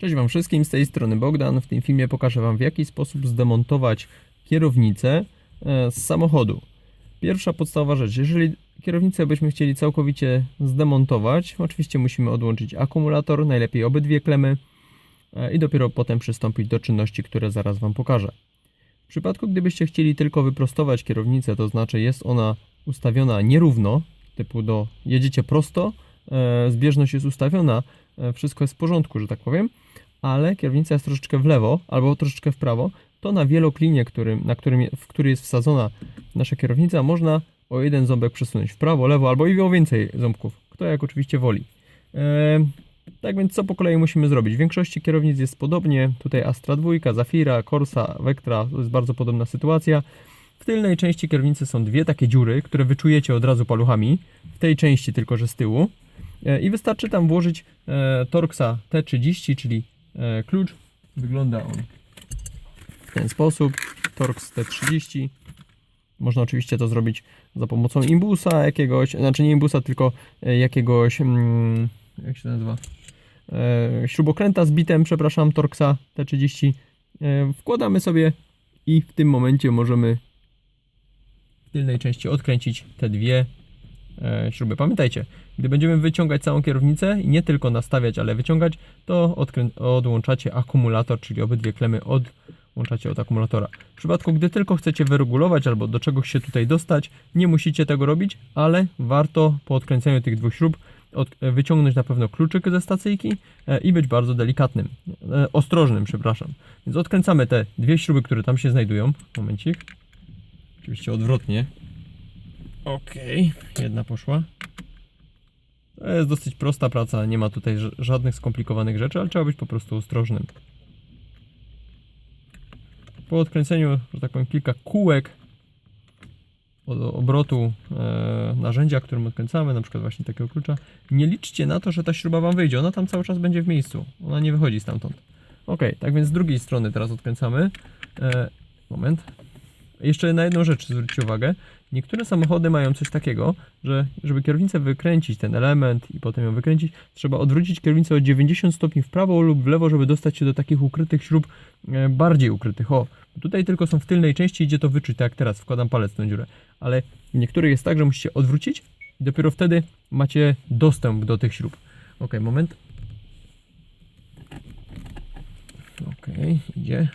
Cześć Wam wszystkim, z tej strony Bogdan. W tym filmie pokażę Wam w jaki sposób zdemontować kierownicę e, z samochodu. Pierwsza podstawowa rzecz, jeżeli kierownicę byśmy chcieli całkowicie zdemontować, oczywiście musimy odłączyć akumulator, najlepiej obydwie klemy e, i dopiero potem przystąpić do czynności, które zaraz Wam pokażę. W przypadku gdybyście chcieli tylko wyprostować kierownicę, to znaczy jest ona ustawiona nierówno, typu do jedziecie prosto, e, zbieżność jest ustawiona, wszystko jest w porządku, że tak powiem, ale kierownica jest troszeczkę w lewo albo troszeczkę w prawo, to na wieloklinie, którym, na którym, w który jest wsadzona nasza kierownica, można o jeden ząbek przesunąć w prawo, lewo albo i o więcej ząbków, kto jak oczywiście woli. E, tak więc co po kolei musimy zrobić? W większości kierownic jest podobnie, tutaj Astra 2, Zafira, Corsa, Vectra, to jest bardzo podobna sytuacja. W tylnej części kierownicy są dwie takie dziury, które wyczujecie od razu paluchami, w tej części tylko, że z tyłu. E, I wystarczy tam włożyć e, Torxa T30, czyli klucz. Wygląda on w ten sposób. Torx T30. Można oczywiście to zrobić za pomocą imbusa jakiegoś, znaczy nie imbusa, tylko e, jakiegoś, mm, jak się nazywa, e, śrubokręta z bitem, przepraszam, Torxa T30. E, wkładamy sobie i w tym momencie możemy w tylnej części odkręcić te dwie e, śruby. Pamiętajcie, gdy będziemy wyciągać całą kierownicę i nie tylko nastawiać, ale wyciągać, to odłączacie akumulator, czyli obydwie klemy odłączacie od akumulatora. W przypadku, gdy tylko chcecie wyregulować albo do czegoś się tutaj dostać, nie musicie tego robić, ale warto po odkręceniu tych dwóch śrub e, wyciągnąć na pewno kluczyk ze stacyjki e, i być bardzo delikatnym, e, ostrożnym, przepraszam. Więc odkręcamy te dwie śruby, które tam się znajdują. Momencik. Oczywiście odwrotnie. Okej, jedna poszła. To jest dosyć prosta praca, nie ma tutaj żadnych skomplikowanych rzeczy, ale trzeba być po prostu ostrożnym. Po odkręceniu, że tak powiem, kilka kółek od obrotu e, narzędzia, którym odkręcamy, na przykład właśnie takiego klucza, nie liczcie na to, że ta śruba Wam wyjdzie, ona tam cały czas będzie w miejscu, ona nie wychodzi stamtąd. Ok, tak więc z drugiej strony teraz odkręcamy. E, moment. Jeszcze na jedną rzecz zwróćcie uwagę. Niektóre samochody mają coś takiego, że żeby kierownicę wykręcić, ten element i potem ją wykręcić, trzeba odwrócić kierownicę o 90 stopni w prawo lub w lewo, żeby dostać się do takich ukrytych śrub, e, bardziej ukrytych. O, tutaj tylko są w tylnej części, idzie to wyczuć, tak jak teraz, wkładam palec w tą dziurę. Ale w niektórych jest tak, że musicie odwrócić i dopiero wtedy macie dostęp do tych śrub. Ok, moment. Ok, idzie.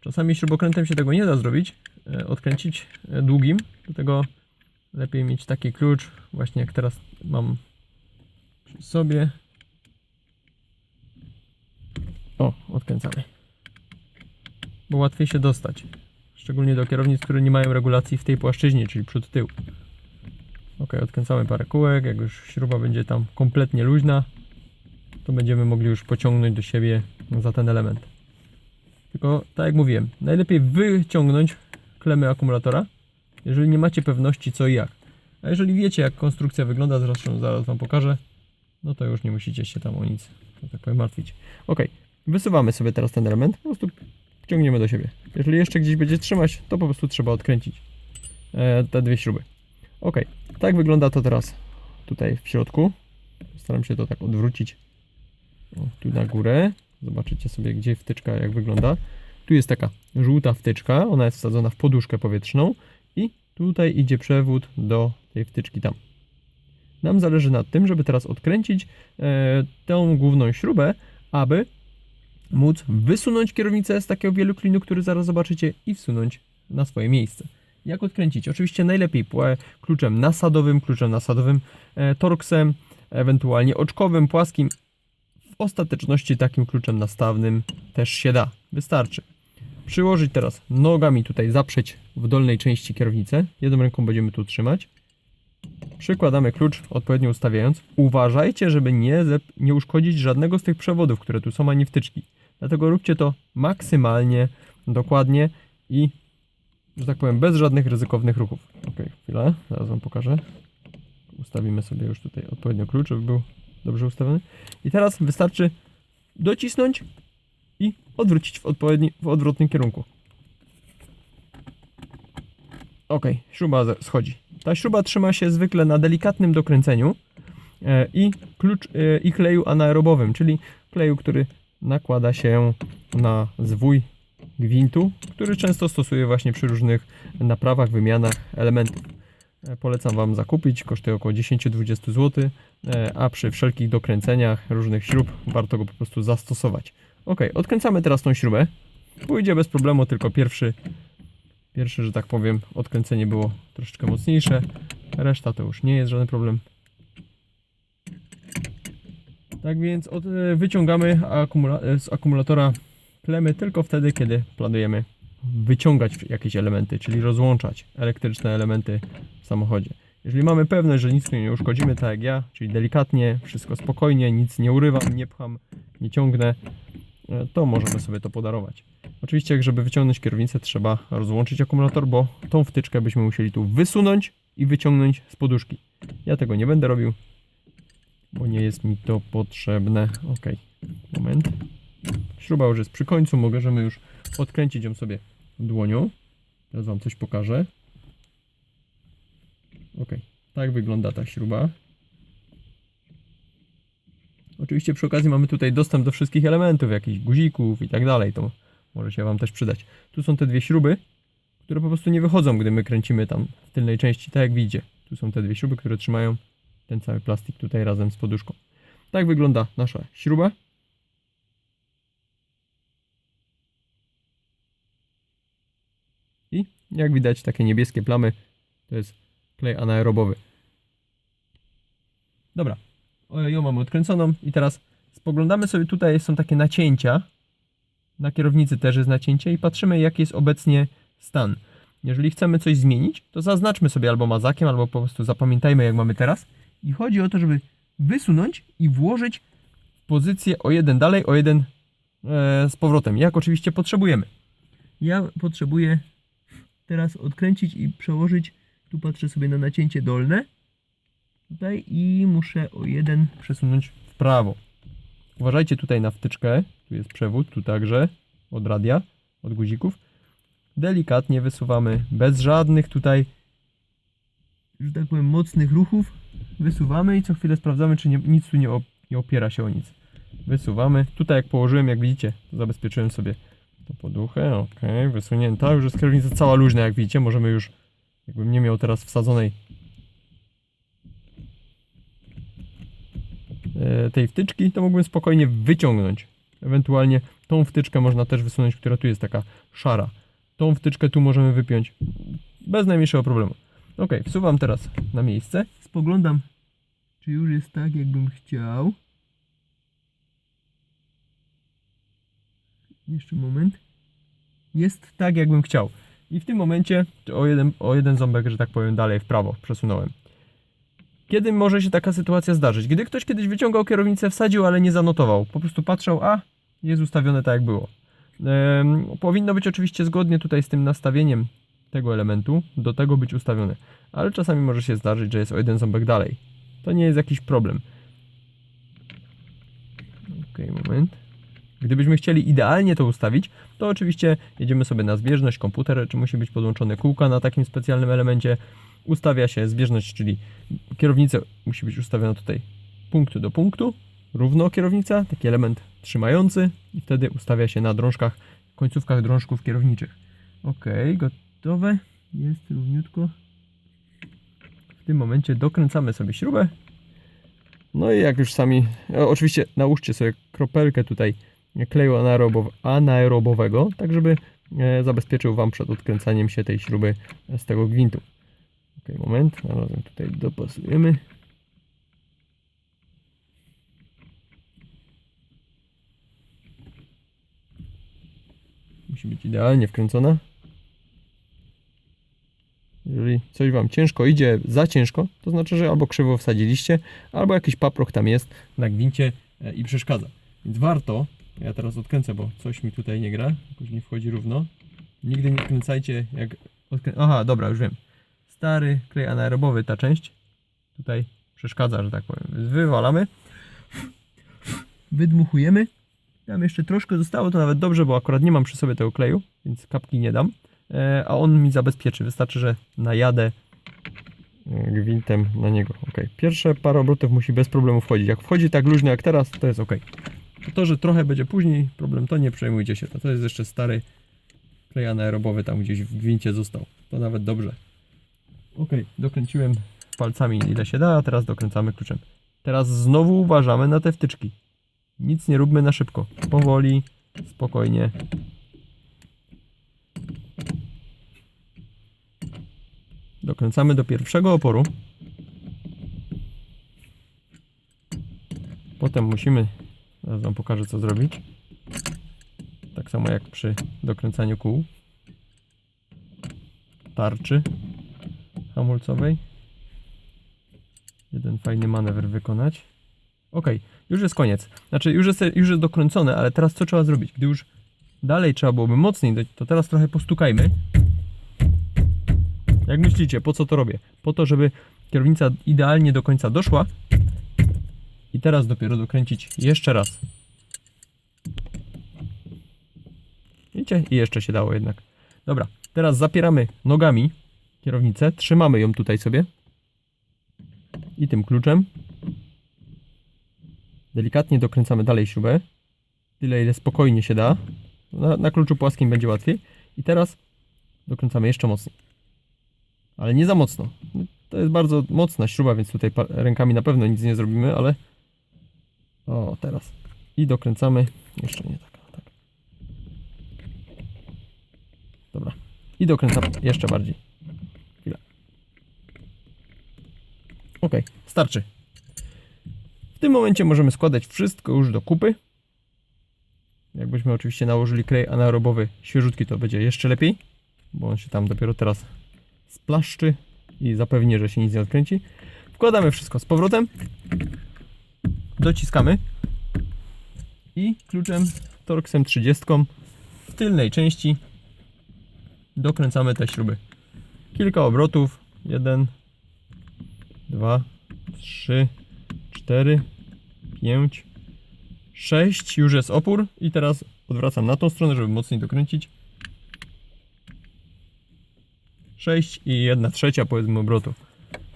Czasami śrubokrętem się tego nie da zrobić, odkręcić e, długim, dlatego lepiej mieć taki klucz, właśnie jak teraz mam przy sobie. O, odkręcamy. Bo łatwiej się dostać. Szczególnie do kierownic, które nie mają regulacji w tej płaszczyźnie, czyli przód tył. Ok, odkręcamy parę kółek. Jak już śruba będzie tam kompletnie luźna, to będziemy mogli już pociągnąć do siebie za ten element. Tylko tak jak mówiłem, najlepiej wyciągnąć klemy akumulatora, jeżeli nie macie pewności co i jak. A jeżeli wiecie jak konstrukcja wygląda, zresztą zaraz Wam pokażę, no to już nie musicie się tam o nic, że tak powiem, martwić. Ok, wysuwamy sobie teraz ten element, po prostu wciągniemy do siebie. Jeżeli jeszcze gdzieś będzie trzymać, to po prostu trzeba odkręcić e, te dwie śruby. Ok, tak wygląda to teraz tutaj w środku. Staram się to tak odwrócić o, tu na górę. Zobaczycie sobie, gdzie wtyczka jak wygląda. Tu jest taka żółta wtyczka, ona jest wsadzona w poduszkę powietrzną i tutaj idzie przewód do tej wtyczki tam. Nam zależy na tym, żeby teraz odkręcić e, tę główną śrubę, aby móc wysunąć kierownicę z takiego wieloklinu, który zaraz zobaczycie i wsunąć na swoje miejsce. Jak odkręcić? Oczywiście najlepiej kluczem nasadowym, kluczem nasadowym, e, torksem, ewentualnie oczkowym, płaskim, w ostateczności takim kluczem nastawnym też się da. Wystarczy. Przyłożyć teraz nogami tutaj, zaprzeć w dolnej części kierownicę. Jedną ręką będziemy tu trzymać. Przykładamy klucz odpowiednio ustawiając. Uważajcie, żeby nie, nie uszkodzić żadnego z tych przewodów, które tu są, ani wtyczki. Dlatego róbcie to maksymalnie, dokładnie i, że tak powiem, bez żadnych ryzykownych ruchów. Ok, chwilę, zaraz Wam pokażę. Ustawimy sobie już tutaj odpowiednio klucz, żeby był dobrze ustawiony. I teraz wystarczy docisnąć odwrócić w, odpowiedni, w odwrotnym kierunku. Ok, śruba schodzi. Ta śruba trzyma się zwykle na delikatnym dokręceniu, e, i, klucz, e, i kleju anaerobowym, czyli kleju, który nakłada się na zwój gwintu, który często stosuję właśnie przy różnych naprawach, wymianach elementów. E, Polecam Wam zakupić, kosztuje około 10-20 zł, a przy wszelkich dokręceniach różnych śrub warto go po prostu zastosować. Ok, odkręcamy teraz tą śrubę. Pójdzie bez problemu, tylko pierwszy, pierwszy, że tak powiem, odkręcenie było troszeczkę mocniejsze. Reszta to już nie jest żaden problem. Tak więc od, e, wyciągamy akumula e, z akumulatora klemy tylko wtedy, kiedy planujemy wyciągać jakieś elementy, czyli rozłączać elektryczne elementy w samochodzie. Jeżeli mamy pewność, że nic nie uszkodzimy, tak jak ja, czyli delikatnie, wszystko spokojnie, nic nie urywam, nie pcham, nie ciągnę, to możemy sobie to podarować. Oczywiście, żeby wyciągnąć kierownicę, trzeba rozłączyć akumulator, bo tą wtyczkę byśmy musieli tu wysunąć i wyciągnąć z poduszki. Ja tego nie będę robił, bo nie jest mi to potrzebne. Ok, moment. Śruba już jest przy końcu, możemy już odkręcić ją sobie dłonią. Teraz Wam coś pokażę. Ok, tak wygląda ta śruba. Oczywiście przy okazji mamy tutaj dostęp do wszystkich elementów, jakichś guzików i tak dalej, to może się Wam też przydać. Tu są te dwie śruby, które po prostu nie wychodzą, gdy my kręcimy tam w tylnej części, tak jak widzicie. Tu są te dwie śruby, które trzymają ten cały plastik tutaj razem z poduszką. Tak wygląda nasza śruba. I jak widać takie niebieskie plamy to jest klej anaerobowy. Dobra, ją mamy odkręconą i teraz spoglądamy sobie tutaj, są takie nacięcia. Na kierownicy też jest nacięcie i patrzymy jaki jest obecnie stan. Jeżeli chcemy coś zmienić, to zaznaczmy sobie albo mazakiem, albo po prostu zapamiętajmy jak mamy teraz. I chodzi o to, żeby wysunąć i włożyć w pozycję o jeden dalej, o jeden e, z powrotem. Jak oczywiście potrzebujemy. Ja potrzebuję teraz odkręcić i przełożyć. Tu patrzę sobie na nacięcie dolne. Tutaj i muszę o jeden przesunąć w prawo. Uważajcie tutaj na wtyczkę. Tu jest przewód, tu także od radia, od guzików. Delikatnie wysuwamy, bez żadnych tutaj, że tak powiem, mocnych ruchów. Wysuwamy i co chwilę sprawdzamy, czy nie, nic tu nie, op, nie opiera się o nic. Wysuwamy. Tutaj jak położyłem, jak widzicie, zabezpieczyłem sobie to poduchę, ok, wysunięta, już jest kierownica cała luźna, jak widzicie, możemy już, jakbym nie miał teraz wsadzonej tej wtyczki, to mógłbym spokojnie wyciągnąć. Ewentualnie tą wtyczkę można też wysunąć, która tu jest taka szara. Tą wtyczkę tu możemy wypiąć bez najmniejszego problemu. Ok, wsuwam teraz na miejsce, spoglądam, czy już jest tak, jakbym chciał. Jeszcze moment. Jest tak, jakbym chciał. I w tym momencie o jeden, o jeden ząbek, że tak powiem, dalej w prawo przesunąłem. Kiedy może się taka sytuacja zdarzyć? Gdy ktoś kiedyś wyciągał kierownicę, wsadził, ale nie zanotował. Po prostu patrzał, a jest ustawione tak, jak było. Ehm, powinno być oczywiście zgodnie tutaj z tym nastawieniem tego elementu, do tego być ustawione. Ale czasami może się zdarzyć, że jest o jeden ząbek dalej. To nie jest jakiś problem. Ok, moment. Gdybyśmy chcieli idealnie to ustawić, to oczywiście jedziemy sobie na zbieżność, komputer, czy musi być podłączone kółka na takim specjalnym elemencie. Ustawia się zbieżność, czyli kierownica musi być ustawiona tutaj punktu do punktu, równo kierownica, taki element trzymający i wtedy ustawia się na drążkach, końcówkach drążków kierowniczych. Ok, gotowe, jest równiutko. W tym momencie dokręcamy sobie śrubę. No i jak już sami, oczywiście nałóżcie sobie kropelkę tutaj kleju anaerobow, anaerobowego, tak żeby e, zabezpieczył Wam przed odkręcaniem się tej śruby z tego gwintu. Ok, moment, razem tutaj dopasujemy. Musi być idealnie wkręcona. Jeżeli coś Wam ciężko idzie, za ciężko, to znaczy, że albo krzywo wsadziliście, albo jakiś paproch tam jest na gwincie e, i przeszkadza. Więc warto, ja teraz odkręcę, bo coś mi tutaj nie gra, jakoś nie wchodzi równo. Nigdy nie wkręcajcie jak odkrę... Aha, dobra, już wiem. Stary klej anaerobowy, ta część tutaj przeszkadza, że tak powiem. Wywalamy, wydmuchujemy. Tam jeszcze troszkę zostało, to nawet dobrze, bo akurat nie mam przy sobie tego kleju, więc kapki nie dam. E, a on mi zabezpieczy. Wystarczy, że najadę e, gwintem na niego. Ok, pierwsze parę obrotów musi bez problemu wchodzić. Jak wchodzi tak luźno jak teraz, to jest ok. To, że trochę będzie później, problem to nie przejmujcie się. To, to jest jeszcze stary klej anaerobowy tam gdzieś w gwincie został. To nawet dobrze. Ok, dokręciłem palcami ile się da, a teraz dokręcamy kluczem. Teraz znowu uważamy na te wtyczki. Nic nie róbmy na szybko. Powoli, spokojnie. Dokręcamy do pierwszego oporu. Potem musimy, zaraz Wam pokażę co zrobić. Tak samo jak przy dokręcaniu kół. Tarczy hamulcowej. Jeden fajny manewr wykonać. Ok, już jest koniec. Znaczy, już jest, już jest dokręcone, ale teraz co trzeba zrobić? Gdy już dalej trzeba byłoby mocniej, to teraz trochę postukajmy. Jak myślicie, po co to robię? Po to, żeby kierownica idealnie do końca doszła i teraz dopiero dokręcić jeszcze raz. Widzicie? I jeszcze się dało jednak. Dobra, teraz zapieramy nogami kierownicę, trzymamy ją tutaj sobie i tym kluczem delikatnie dokręcamy dalej śrubę, tyle ile spokojnie się da. Na, na kluczu płaskim będzie łatwiej. I teraz dokręcamy jeszcze mocniej. Ale nie za mocno. To jest bardzo mocna śruba, więc tutaj rękami na pewno nic nie zrobimy, ale o, teraz. I dokręcamy. Jeszcze nie tak, tak. Dobra. I dokręcamy jeszcze bardziej. Chwilę. Ok, starczy. W tym momencie możemy składać wszystko już do kupy. Jakbyśmy oczywiście nałożyli klej anaerobowy świeżutki, to będzie jeszcze lepiej, bo on się tam dopiero teraz splaszczy i zapewni, że się nic nie odkręci. Wkładamy wszystko z powrotem, dociskamy i kluczem Torxem 30 w tylnej części dokręcamy te śruby. Kilka obrotów. Jeden, dwa, trzy, cztery, pięć, sześć. Już jest opór i teraz odwracam na tą stronę, żeby mocniej dokręcić. 6 i 1 trzecia powiedzmy obrotu.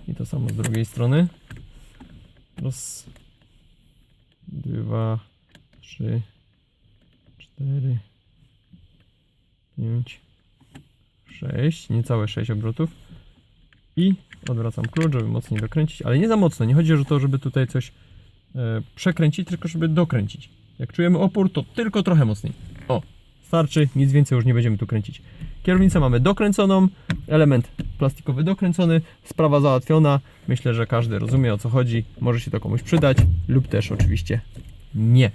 I to samo z drugiej strony. Raz, dwa, trzy, cztery, pięć, sześć, niecałe 6 obrotów. I odwracam klucz, żeby mocniej dokręcić, ale nie za mocno. Nie chodzi o to, żeby tutaj coś e, przekręcić, tylko żeby dokręcić. Jak czujemy opór, to tylko trochę mocniej. O, starczy, nic więcej już nie będziemy tu kręcić. Kierownicę mamy dokręconą, element plastikowy dokręcony, sprawa załatwiona. Myślę, że każdy rozumie o co chodzi, może się to komuś przydać, lub też oczywiście nie.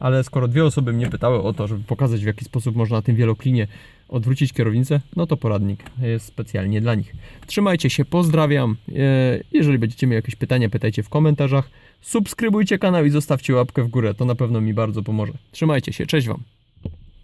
Ale skoro dwie osoby mnie pytały o to, żeby pokazać w jaki sposób można na tym wieloklinie odwrócić kierownicę, no to poradnik jest specjalnie dla nich. Trzymajcie się, pozdrawiam. E, Jeżeli będziecie mieli jakieś pytania, pytajcie w komentarzach. Subskrybujcie kanał i zostawcie łapkę w górę, to na pewno mi bardzo pomoże. Trzymajcie się, cześć Wam.